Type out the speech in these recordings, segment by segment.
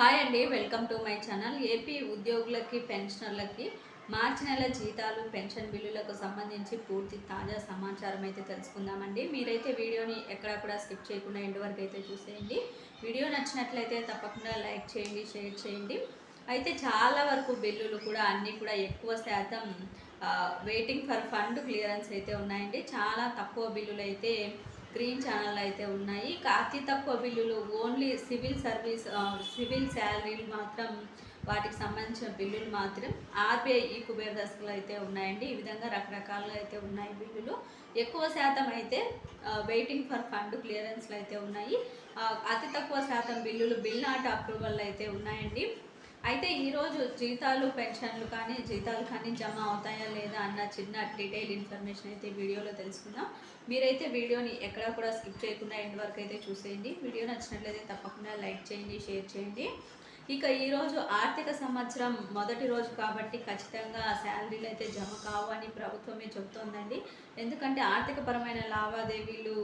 Hi అండి welcome to my channel. AP ఉద్యోగులకి పెన్షనర్లకి మార్చి నెల జీతాలు పెన్షన్ బిల్లులకు సంబంధించి పూర్తి తాజా సమాచారం అయితే తెలుసుకుందామండి. మీరైతే వీడియోని ఎక్కడా కూడా స్కిప్ చేయకుండా ఎండ్ వరకు అయితే చూసేయండి. వీడియో నచ్చినట్లయితే తప్పకుండా లైక్ చేయండి షేర్ చేయండి. అయితే చాలా వరకు బిల్లులు కూడా అన్నీ కూడా ఎక్కువ శాతం వెయిటింగ్ ఫర్ ఫండ్ క్లియరెన్స్ అయితే ఉన్నాయండి. చాలా తక్కువ బిల్లులు అయితే గ్రీన్ ఛానల్ అయితే ఉన్నాయి. అతి తక్కువ బిల్లులు ఓన్లీ సివిల్ సర్వీస్ సివిల్ శాలరీలు మాత్రం వాటికి సంబంధించిన బిల్లులు మాత్రం ఆర్బీఐ ఈ కుబేర దశలు అయితే ఉన్నాయండి. ఈ విధంగా రకరకాలుగా అయితే ఉన్నాయి బిల్లులు. ఎక్కువ శాతం అయితే వెయిటింగ్ ఫర్ ఫండ్ క్లియరెన్స్లు అయితే ఉన్నాయి. అతి తక్కువ శాతం బిల్లులు బిల్ నాట్ అప్రూవల్ అయితే ఉన్నాయండి. అయితే ఈరోజు జీతాలు పెన్షన్లు కానీ జీతాలు కానీ జమ అవుతాయా లేదా అన్న చిన్న డీటెయిల్ ఇన్ఫర్మేషన్ అయితే వీడియోలో తెలుసుకుందాం. మీరైతే వీడియోని ఎక్కడా కూడా స్కిప్ చేయకుండా ఎండ్ వరకు అయితే చూసేయండి. వీడియో నచ్చినట్లయితే తప్పకుండా లైక్ చేయండి షేర్ చేయండి. ఇక ఈరోజు ఆర్థిక సంవత్సరం మొదటి రోజు కాబట్టి ఖచ్చితంగా శాలరీలు అయితే జమ కావు అని ప్రభుత్వమే చెబుతోందండి. ఎందుకంటే ఆర్థిక పరమైన లావాదేవీలు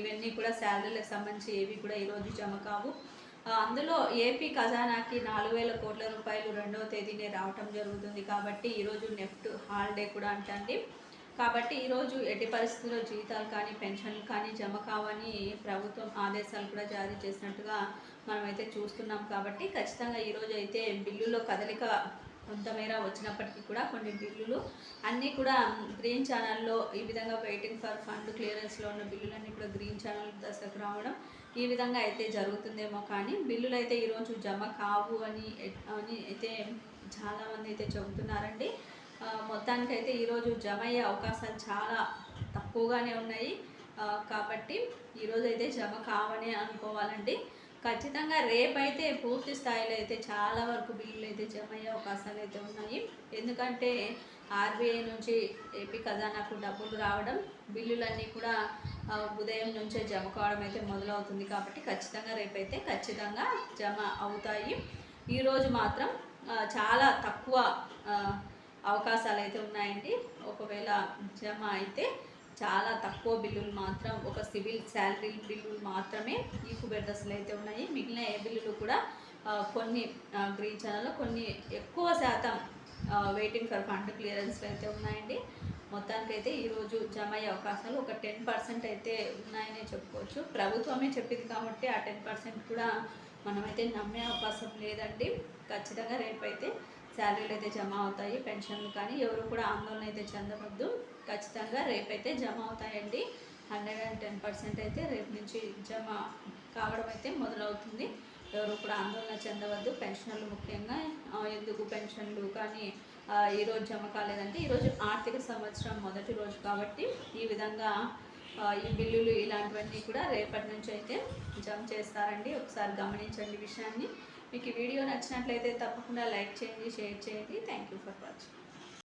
ఇవన్నీ కూడా శాలరీలకు సంబంధించి ఏవి కూడా ఈరోజు జమ కావు. అందులో ఏపీ ఖజానాకి నాలుగు వేల కోట్ల రూపాయలు రెండవ తేదీనే రావటం జరుగుతుంది కాబట్టి ఈరోజు నెఫ్ట్ హాలిడే కూడా అంటండి. కాబట్టి ఈరోజు ఎట్టి పరిస్థితుల్లో జీతాలు కానీ పెన్షన్లు కానీ జమ కావని ప్రభుత్వం ఆదేశాలు కూడా జారీ చేసినట్టుగా మనమైతే చూస్తున్నాం కాబట్టి ఖచ్చితంగా ఈరోజు అయితే బిల్లులో కదలిక కొంతమేర వచ్చినప్పటికీ కూడా కొన్ని బిల్లులు అన్నీ కూడా గ్రీన్ ఛానల్లో ఈ విధంగా వెయిటింగ్ ఫర్ ఫండ్ క్లియరెన్స్లో ఉన్న బిల్లులన్నీ కూడా గ్రీన్ ఛానల్ దశకు రావడం ఈ విధంగా అయితే జరుగుతుందేమో కానీ బిల్లులు అయితే ఈరోజు జమ కావు అని అని అయితే చాలామంది అయితే చెబుతున్నారండి. మొత్తానికి మొత్తానికైతే ఈరోజు జమ అయ్యే అవకాశాలు చాలా తక్కువగానే ఉన్నాయి. కాబట్టి ఈరోజు అయితే జమ కావని అనుకోవాలండి. ఖచ్చితంగా రేపైతే పూర్తి స్థాయిలో అయితే చాలా వరకు బిల్లులు అయితే జమ అయ్యే అవకాశాలు అయితే ఉన్నాయి. ఎందుకంటే ఆర్బీఐ నుంచి ఏపీ ఖజానాకు డబ్బులు రావడం బిల్లులన్నీ కూడా ఉదయం నుంచే జమ కావడం అయితే మొదలవుతుంది కాబట్టి ఖచ్చితంగా రేపైతే ఖచ్చితంగా జమ అవుతాయి. ఈరోజు మాత్రం చాలా తక్కువ అవకాశాలు అయితే ఉన్నాయండి. ఒకవేళ జమ అయితే చాలా తక్కువ బిల్లులు మాత్రం ఒక సివిల్ శాలరీ బిల్లులు మాత్రమే ఈ కుబెర్దశలు అయితే ఉన్నాయి. మిగిలిన ఏ బిల్లులు కూడా కొన్ని గ్రీన్ ఛానల్లో కొన్ని ఎక్కువ శాతం వెయిటింగ్ ఫర్ ఫండ్ క్లియరెన్స్లు అయితే ఉన్నాయండి. మొత్తానికైతే ఈరోజు జమ అయ్యే అవకాశాలు ఒక టెన్ పర్సెంట్ అయితే ఉన్నాయనే చెప్పుకోవచ్చు. ప్రభుత్వమే చెప్పింది కాబట్టి ఆ టెన్ పర్సెంట్ కూడా మనమైతే నమ్మే అవకాశం లేదండి. ఖచ్చితంగా రేపైతే శాలరీలు అయితే జమ అవుతాయి పెన్షన్లు కానీ ఎవరు కూడా ఆందోళన అయితే చెందవద్దు. ఖచ్చితంగా రేపైతే జమ అవుతాయండి. హండ్రెడ్ అండ్ టెన్ పర్సెంట్ అయితే రేపు నుంచి జమ కావడం అయితే మొదలవుతుంది. ఎవరు కూడా ఆందోళన చెందవద్దు. పెన్షన్లు ముఖ్యంగా ఎందుకు పెన్షన్లు కానీ ఈరోజు జమ కాలేదంటే ఈరోజు ఆర్థిక సంవత్సరం మొదటి రోజు కాబట్టి ఈ విధంగా ఈ బిల్లులు ఇలాంటివన్నీ కూడా రేపటి నుంచి అయితే జమ చేస్తారండి. ఒకసారి గమనించండి విషయాన్ని. మీకు ఈ వీడియో నచ్చినట్లయితే తప్పకుండా లైక్ చేయండి షేర్ చేయండి. Thank you for watching